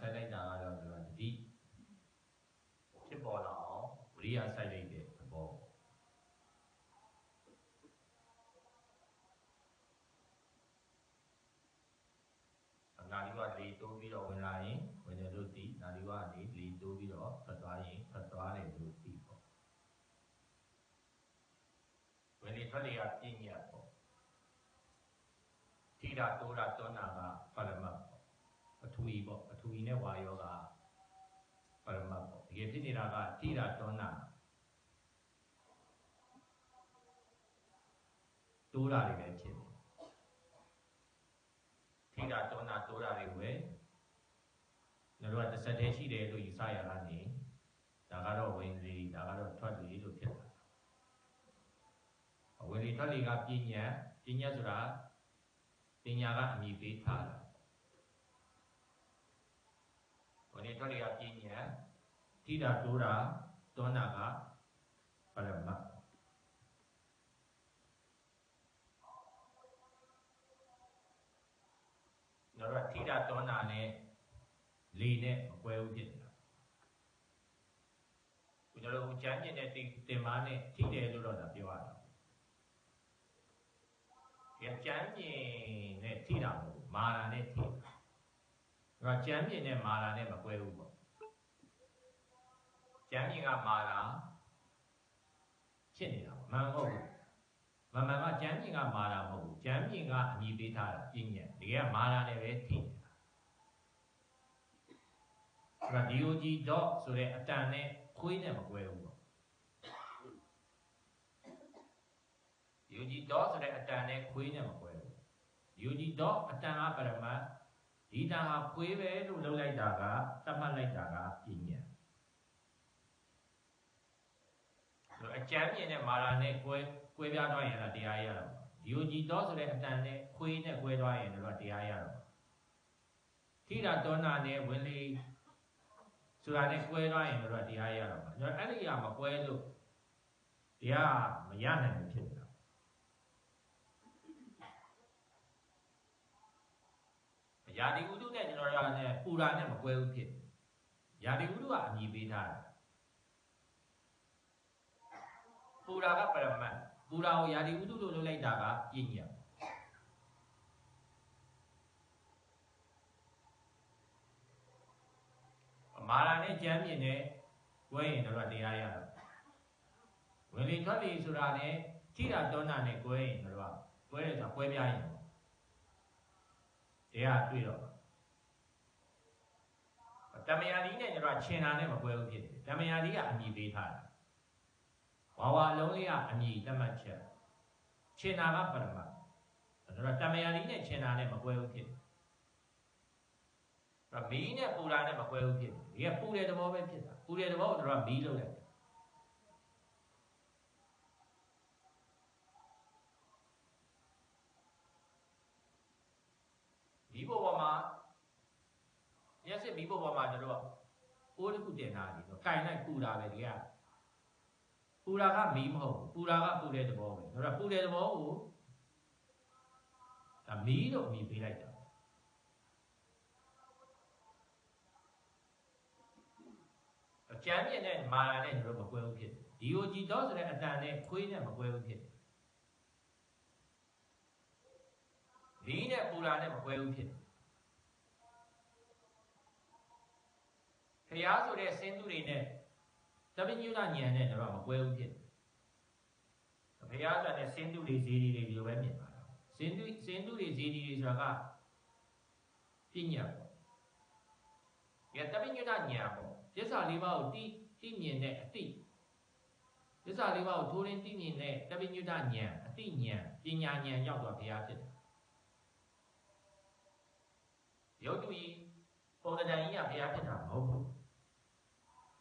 ဆက်လိုက်တာကတော့ကျွန်တော်တတိဖြစ်ပေါ်လာအောင်ဝိရိယစိုက်လိုက်တဲ့သဘောနာဒီဝလေတိုးပြီးတော့ဝင်လာရင်ဝင်တယ်လို့သိနာဒီဝကနေလေတိုးပြီးတော့ထွက်သွားရင်ထွက်သွားတယ်လို့သိပေါ့ဝင်လေထွက်လေကပြင်းရပေါ့ထိတာတိုးတာတွန်းတာကပရမတ်ပေါ့ပထဝီ ပေါ့ပထဝီနဲ့ဝါယောကပရမတ်ပေါ့တကယ်ဖြစ်နေတာကထိတာတွန်းတာတိုးတာတွေပဲဖြစ်တယ်ထိတာတွန်းတာတိုးတာတွေပဲကျွန်တော်ကတစ်ဆက်တည်းရှိတယ်လို့ယူဆရတာနေဒါကတော့ဝင်လေဒါကတော့ထွက်လေလို့ဖြစ်တာဝင်လေထွက်လေကပြညာပြညာဆိုတာပညာကအမိပေးထားတာ ဝင်လေထွက်လေကပြညာထိတာတိုးတာတွန်းတာကပရမတ်ကျွန်တော်ကထိတာတွန်းတာနဲ့လေနဲ့မကွဲဘူးဖြစ်နေတာကျွန်တော်တို့ကျမ်းကျင်တဲ့တင်မားနဲ့ထိတယ်လို့တော့ဒါပြောရတာဒီကျမ်းကျင်နဲ့ထိတာမဟုတ်မာလာနဲ့ထိတာ ဒါကျမ်းကျင်နဲ့မာလာနဲ့မကွဲဘူးပေါ့ကျမ်းကျင်ကမာလာဖြစ်နေတာပေါ့မှန်ဟုတ်ဘူးမမှန်ကကျမ်းကျင်ကမာလာမဟုတ်ဘူးကျမ်းကျင်ကအမိပေးထားတာပြင်းညံတကယ်ကမာလာနဲ့ပဲထိနေတာဒါ DOG dot ဆိုတဲ့အတန်နဲ့ခွေးနဲ့မကွဲဘူးပေါ့ DOG dot ဆိုတဲ့အတန်နဲ့ခွေးနဲ့မကွဲဘူး DOG dot အတန်ကပရမတ် ဒီတန်ဟာခွေးပဲလို့လုပ်လိုက်တာကသတ်မှတ်လိုက်တာကပြင်းညံဆိုအကျမ်းမြင်တဲ့မာလာနဲ့ကွဲကွဲပြားသွားရင်လည်းတရားရတော့ DOG dot ဆိုတဲ့အတန်နဲ့ခွေးနဲ့ကွဲသွားရင်တော့တရားရတော့ထိတာတောနာနဲ့ဝင်လေဆိုတာနဲ့ကွဲသွားရင်တော့တရားရတော့မှာကျွန်တော်အဲ့ဒီအရာမကွဲလို့တရားမရနိုင်ဘူးဖြစ်နေတာ ယာတိဥဒုနဲ့ကျွန်တော်ရနဲ့ပူရာနဲ့မကွဲဘူးဖြစ်ယာတိဥဒုကအမြည်ပေးထားတယ်ပူရာကပရမတ်ပူရာကိုယာတိဥဒုလို့လုပ်လိုက်တာကပြည့်ညတ်မာလာနဲ့ကြမ်းမြင်နဲ့ကွဲရင်တော့တရားရတော့ဝင်လေထွက်လေဆိုတာနဲ့ထိတာတောနာနဲ့ကွဲရင်တော့ကွဲတယ်ဆိုတာကွဲပြားရင်ပေါ့ တရားတွေ့တော့တမယာဒီနဲ့ကျွန်တော်ချင်တာနဲ့မကွဲဘူးဖြစ်တယ်တမယာဒီကအမြည်ပေးထားတာဝါဝါလုံးလေးကအမြည်တတ်မှတ်ချက်ချင်တာကပရမတ်ကျွန်တော်တမယာဒီနဲ့ချင်တာနဲ့မကွဲဘူးဖြစ်တယ်အဲ့မီးနဲ့ပူတာနဲ့မကွဲဘူးဖြစ်တယ်ဒီကပူတဲ့သဘောပဲဖြစ်တာပူတဲ့သဘောကိုတို့ကမီးလုပ်လိုက် မီးပေါ်ပေါ်မှာရက်စစ်မီးပေါ်ပေါ်မှာတို့ကအိုးတစ်ခုတင်ထားတယ်တော့ကင်လိုက်ပူတာပဲဒီကပူတာကမီးမဟုတ်ဘူးပူတာကပူတဲ့သဘောပဲတို့ကပူတဲ့သဘောကိုဒါမီးလို့အမည်ပေးလိုက်တာအကျမ်းမြင့်နဲ့မာလာနဲ့တို့မကွဲဘူးဖြစ်တယ် DOG တော့ဆိုတဲ့အတန်နဲ့ခွေးနဲ့မကွဲဘူးဖြစ် တယ်လီးနဲ့ပူလာနဲ့မကွဲဘူးဖြစ်တယ်ဖျားဆိုတဲ့စင်သူတွေနဲ့တပိညုဏညံနဲ့တို့မကွဲဘူးဖြစ်တယ်ဖျားဆိုတဲ့စင်သူတွေဇီဒီတွေဒီလိုပဲမြင်ပါတော့စင်သူစင်သူတွေဇီဒီတွေဆိုတာကပညာပေါ့ရတပိညုဏညံပေါ့ပစ္စာလေးပါးကိုတိတိမြင်တဲ့အတိပစ္စာလေးပါးကိုထိုးရင်းတိမြင်တဲ့တပိညုတဉာဏ်အတိဉာဏ်ပညာဉာဏ်ရောက်တော့ဘုရားဖြစ်တယ် ရုပ်တူကြီးပုံတံကြီးကဘုရားဖြစ်တာမဟုတ်ဘူး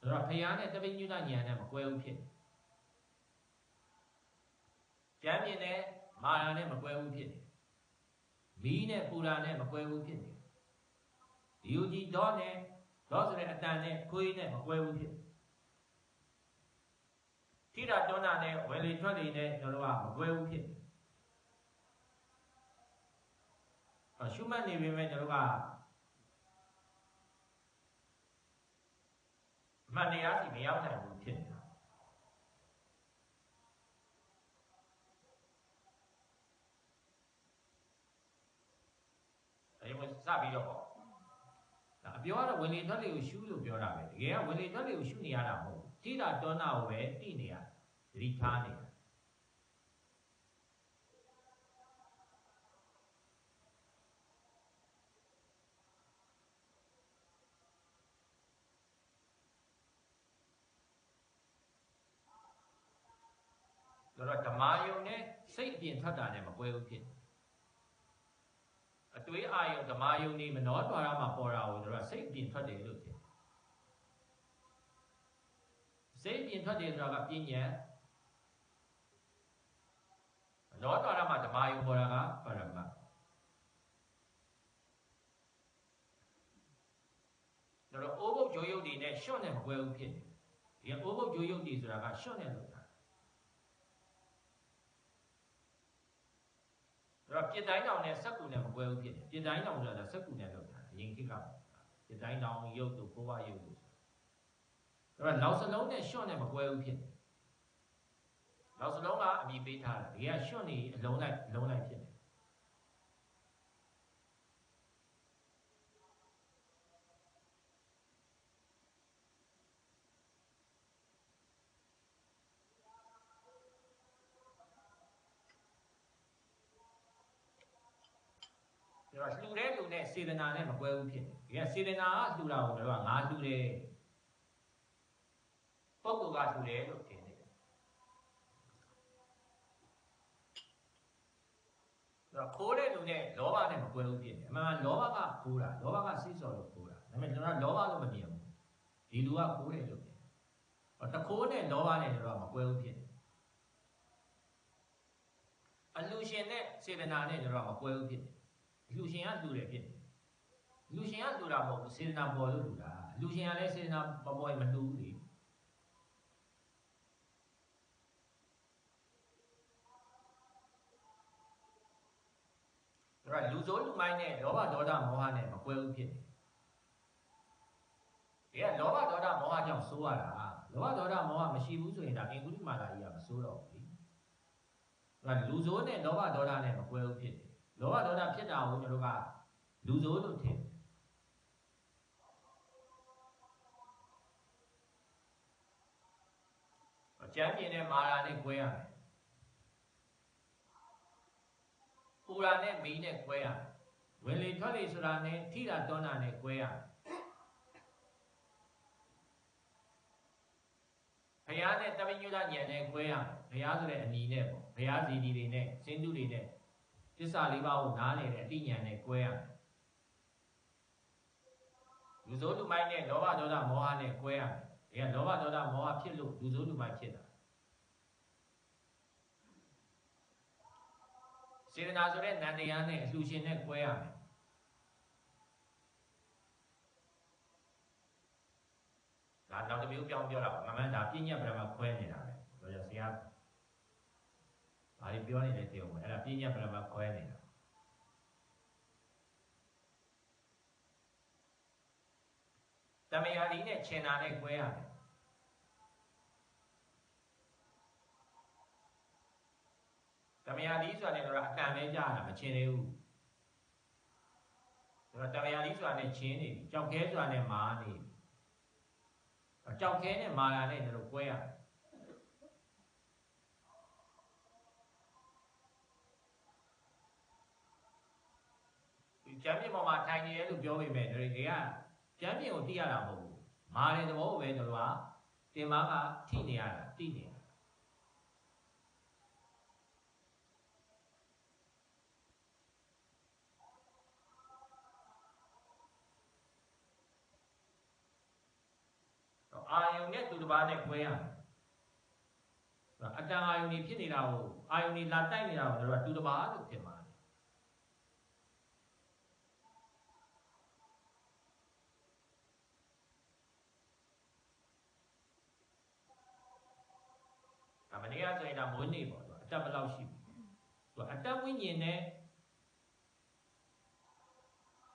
ဒါတော့ဘုရားနဲ့တပိညုတဉာဏ်နဲ့မကွဲဘူးဖြစ်တယ်ကျမ်းမြင်တဲ့မာယာနဲ့မကွဲဘူးဖြစ်တယ်မီးနဲ့ပူရာနဲ့မကွဲဘူးဖြစ်တယ်ဒီယူကြီးတော့နဲ့တော့ဆိုတဲ့အတန်နဲ့ခွေးနဲ့မကွဲဘူးဖြစ်ထိတာတွန်းတာနဲ့ဝယ်လေထွက်လေနဲ့ကျွန်တော်တို့ကမကွဲဘူးဖြစ်အ ရှုမှတ်နေပြီမဲ့ကျွန်တော်တို့ကမှန်တရားစီမရောက်နိုင်ဘူးဖြစ်နေတာအဲဒီမှာစပြီးတော့ပေါ့ဒါအပြောကတော့ဝင်လေထွက်လေကိုရှုလို့ပြောတာပဲတကယ်ကဝင်လေထွက်လေကိုရှုနေရတာမဟုတ်ဘူးတိတာတောနာကိုပဲတိနေရသတိထားနေတာဆိုတော့ဓမ္မယုံနဲ့ စိတ်အပြင်ထွက်တာနဲ့မကွဲဘူးဖြစ်တယ်အတွေးအာယုံဓမ္မယုံနေမနောတွာရမှာပေါ်တာကိုတို့ကစိတ်အပြင်ထွက်တယ်လို့ထင်တယ်စိတ်အပြင်ထွက်တယ်ဆိုတာကပညာမနောတွာရမှာဓမ္မယုံပေါ်တာကပရမတ်တို့တော့အိုးဘုတ်ဂျိုးယုတ်တွေနဲ့ရှော့နဲ့မကွဲဘူးဖြစ်တယ်ဒီအိုးဘုတ်ဂျိုးယုတ်တွေဆိုတာကရှော့နဲ့လို့ တာအဲ့တော့ပြစ်တိုင်းတောင်နဲ့စက်ကူနဲ့မကွဲဘူးဖြစ်တယ်ပြစ်တိုင်းတောင်ဆိုတာစက်ကူနဲ့လောက်တာအရင်ခေတ်ကပြစ်တိုင်းတောင်ရုပ်တို့ဘိုးဘရုပ်တို့အဲ့တော့လောက်စလုံးနဲ့ရှော့နဲ့မကွဲဘူးဖြစ်တယ်လောက်စလုံးကအမိပေးထားတာဒီကရှော့နေအလုံးလိုက်အလုံးလိုက်ဖြစ်တယ် တော့လှူတဲ့လူနဲ့စေတနာနဲ့မကွဲဘူးဖြစ်တယ်။ဒီကစေတနာကလှူတာကိုတို့ကငါလှူတယ်။ပုဂ္ဂိုလ်ကလှူတယ်လို့ထင်တယ်။တော့ခိုးတဲ့လူနဲ့လောဘနဲ့မကွဲဘူးဖြစ်တယ်။အမှန်မှန်လောဘကခိုးတာလောဘကစိတ်စော်လို့ခိုးတာ။ဒါပေမဲ့ကျွန်တော်လောဘလို့မမြင်ဘူး။ဒီလူကခိုးတယ်လို့မြင်တယ်။ဟောတခိုးနဲ့လောဘနဲ့တို့ကမကွဲဘူးဖြစ်တယ်။အလူရှင်နဲ့စေတနာနဲ့တို့ကမကွဲဘူးဖြစ်တယ်။ လူရှင်ကလူတယ်ဖြစ်တယ်လူရှင်ကလူတာမဟုတ်ဘူးစေတနာပေါ်လို့လူတာလူရှင်ကလည်းစေတနာမပေါ်ရင်မလူဘူးလေဒါကလူစိုးလူမိုင်းနဲ့လောဘဒေါသမောဟနဲ့မကွဲဘူးဖြစ်တယ်ဒီကလောဘဒေါသမောဟကြောင့်စိုးရတာလောဘဒေါသမောဟမရှိဘူးဆိုရင်ဒါအင်္ဂုလိမာလာကြီးကမစိုးတော့ဘူးလေဒါကလူစိုးနဲ့လောဘဒေါသနဲ့မကွဲဘူးဖြစ်တယ် လောဘဒေါသဖြစ်တာကိုကျွန်တော်ကလူဆိုးလို့ထင်အကျမ်းပြင်းတဲ့မာရာနဲ့ကွဲရတယ်။ပူရာနဲ့မီးနဲ့ကွဲရတယ်။ဝင်လေထွက်လေဆိုတာနဲ့ထိတာတွန်းတာနဲ့ကွဲရတယ်။ဘုရားနဲ့တပည့်ညွတ်ညံနဲ့ကွဲရတယ်။ဘုရားဆိုတဲ့အနီနဲ့ပေါ့။ဘုရားစီဒီတွေနဲ့စင်းသူတွေနဲ့ သစ္စာလေးပါးကိုနားလည်တဲ့အသိဉာဏ်နဲ့ကွဲရတယ်လူစိုးလူမိုက်နဲ့လောဘဒေါသမောဟနဲ့ကွဲရတယ်ဒါကလောဘဒေါသမောဟဖြစ်လို့လူစိုးလူမိုက်ဖြစ်တာစေတနာဆိုတဲ့နန္တရားနဲ့အလှူရှင်နဲ့ကွဲရတယ်ဒါနောက်တစ်မျိုးပြောင်းပြောတာပါမမှန်ဒါပြဉ္ညာပရမခွဲနေတာပဲဆိုတော့ဆရာ ဘာတွေပြောနေလဲသိအောင်အဲ့ဒါပြဉ္ညာပရမခွဲနေတာတမယာဒီနဲ့ချင်တာနဲ့꿰ရတယ်တမယာဒီဆိုတာနဲ့တော့အတန်ပဲကြားတာမချင်သေးဘူးဒါတော့တမယာဒီဆိုတာနဲ့ချင်းနေပြီကြောက်ခဲဆိုတာနဲ့မာနေပြီကြောက်ခဲနဲ့မာလာနဲ့တို့꿰ရတယ် ကျမ်းပြင်ပေါ်မှာထိုင်နေတယ်လို့ပြောပေမဲ့တွေကကျမ်းပြင်ကိုသိရတာမဟုတ်ဘူးမာတဲ့သဘောကိုပဲတို့ကတင်မာကထိနေရတာတိနေရတာအာယုန်နဲ့သူတစ်ပါးနဲ့꿰ရတယ်အတန်အာယုန်ကြီးဖြစ်နေတာကိုအာယုန်ကြီးလာတိုက်နေတာကိုတို့ကသူတစ်ပါးလို့ဖြစ်မှာမ နေ့ကဆိုရင်ဒါမွေးနေ့ပေါ့သူကအတက်ဘယ်လောက်ရှိသူကအတက်ဝိညာဉ်နဲ့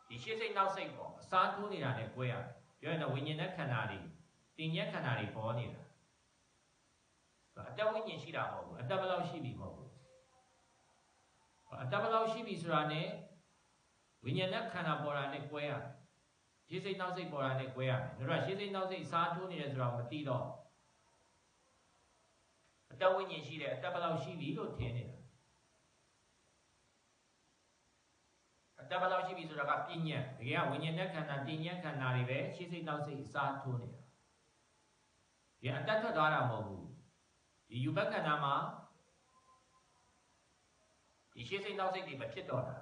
ဒီရှေ့စိတ်နောက်စိတ်ပေါ့အစားထိုးနေတာနဲ့ကွဲရတယ်ပြောရရင်ဝိညာဉ်နဲ့ခန္ဓာတွေတင်ညက်ခန္ဓာတွေပေါ်နေတာအတက်ဝိညာဉ်ရှိတာမဟုတ်ဘူးအတက်ဘယ်လောက်ရှိပြီမဟုတ်ဘူးအတက်ဘယ်လောက်ရှိပြီဆိုတာ ਨੇ ဝိညာဉ်နဲ့ခန္ဓာပေါ်တာနဲ့ကွဲရတယ်ရှေ့စိတ်နောက်စိတ်ပေါ်တာနဲ့ကွဲရတယ်တို့ကရှေ့စိတ်နောက်စိတ်စားထိုးနေတယ်ဆိုတာမသိတော့ဘူး အတ္တဝိညာဉ်ရှိတယ်အတ္တဘယ်လောက်ရှိပြီလို့ထင်နေတာအတ္တဘယ်လောက်ရှိပြီဆိုတာကပြဉ္ညာတကယ်ကဝိညာဉ်နဲ့ခန္ဓာပြဉ္ညာခန္ဓာတွေပဲရှေးစိတ်နောက်စိတ်စားထိုးနေတာဒီအတ္တထွက်သွားတာမဟုတ်ဘူးဒီယူဘခန္ဓာမှာဒီရှေးစိတ်နောက်စိတ်တွေမဖြစ်တော့တာ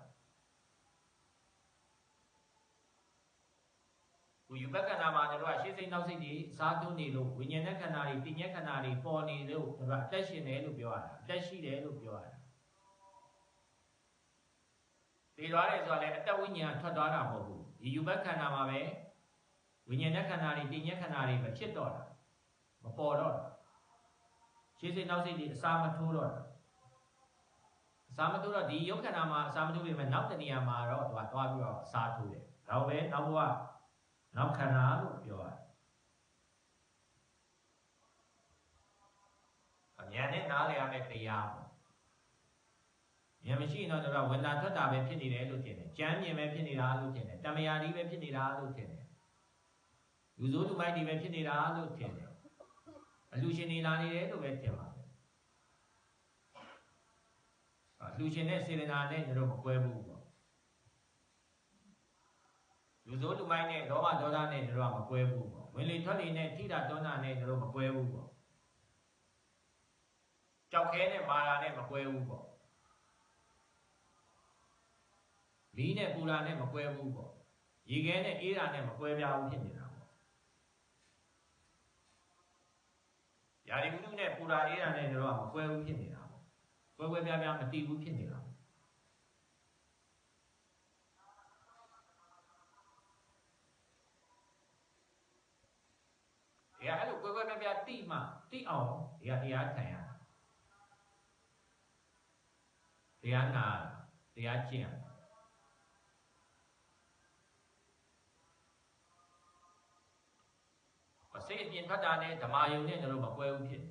ကိုယူဘခန္ဓာမှာတို့ကရှေးစိတ်နောက်စိတ်တွေစားသွင်းနေလို့ဝိညာဉ်နဲ့ခန္ဓာတွေပြဉ္ညာခန္ဓာတွေပေါ်နေလို့တို့ကအသက်ရှင်တယ်လို့ပြောရတာအသက်ရှိတယ်လို့ပြောရတာဒီသွားတယ်ဆိုတော့လေအသက်ဝိညာဉ်ထွက်သွားတာမဟုတ်ဘူးဒီယူဘခန္ဓာမှာပဲဝိညာဉ်နဲ့ခန္ဓာတွေပြဉ္ညာခန္ဓာတွေမဖြစ်တော့တာမပေါ်တော့တာရှေးစိတ်နောက်စိတ်တွေအစာမထိုးတော့တာအစာမထိုးတော့ဒီယုတ်ခန္ဓာမှာအစာမထိုးပေမဲ့နောက်တနေရာမှာတော့သူကသွားပြီးတော့အစာထိုးတယ်ဒါပဲနောက်ဘဝ နောက်ခန္ဓာလို့ပြောရတယ်အញ្ញနဲ့နားလည်ရမယ့်တရားပေါ့ဉာဏ်မရှိရင်တော့တို့ကဝန္တာထွက်တာပဲဖြစ်နေတယ်လို့ထင်တယ်ကြမ်းမြင်ပဲဖြစ်နေတာလို့ထင်တယ်တမယာဒီပဲဖြစ်နေတာလို့ထင်တယ်လူစိုးလူမိုက်တွေပဲဖြစ်နေတာလို့ထင်တယ်အလူရှင်နေလာနေတယ်လို့ပဲထင်ပါတယ်အလူရှင်နဲ့စေတနာနဲ့တို့မကွဲဘူးပေါ့ လူစိုးလူမိုက်နဲ့လောဘဒေါသနဲ့တို့ကမကွဲဘူးပေါ့ဝင်လေထွက်လေနဲ့ထိတာတောနာနဲ့တို့မကွဲဘူးပေါ့ကြောက်ခဲနဲ့မာရာနဲ့မကွဲဘူးပေါ့မီးနဲ့ပူရာနဲ့မကွဲဘူးပေါ့ရေခဲနဲ့အေးရာနဲ့မကွဲပြားဘူးဖြစ်နေတာပေါ့ယာရီဝုဒ္ဓနဲ့ပူရာအေးရာနဲ့တို့ကမကွဲဘူးဖြစ်နေတာပေါ့ကွဲကွဲပြားပြားမတည်ဘူးဖြစ်နေတာပေါ့ဒီကအဲ့လိုကွဲကွဲပြားပြား တိမှတိအောင်ဒီကတရားခံရတာတရားနာတရားကျင့်စိတ်အပြင်ထွက်တာနဲ့ဓမ္မယုံနဲ့တို့မကွဲဘူးဖြစ်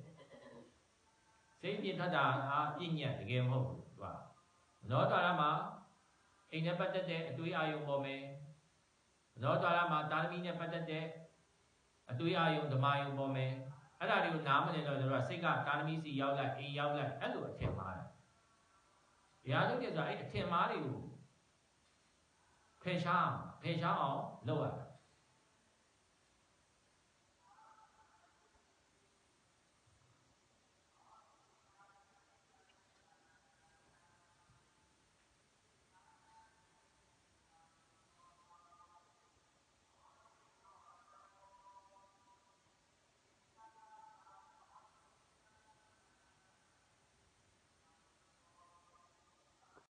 စိတ်အပြင်ထွက်တာဟာပြည့်ညတ်တကယ်မဟုတ်ဘူးသူကနောတာရမှာအိမ်နဲ့ပတ်သက်တဲ့အတွေးအာယုံပေါ်မယ်နောတာရမှာတာသမီနဲ့ပတ်သက်တဲ့အတွေးအာယုံဓမ္မယုံပေါ်မယ် အဲ့ဒါတွေကိုနားမလည်တော့တို့ကစိတ်ကတာသမီစီရောက်လိုက်အိမ်ရောက်လိုက်အဲ့လိုအထင်မှားတယ်ဘုရားထုတ်တယ်ဆိုတာအဲ့အထင်မှားတွေကိုဖယ်ရှားဖယ်ရှားအောင်လုပ်ရတာ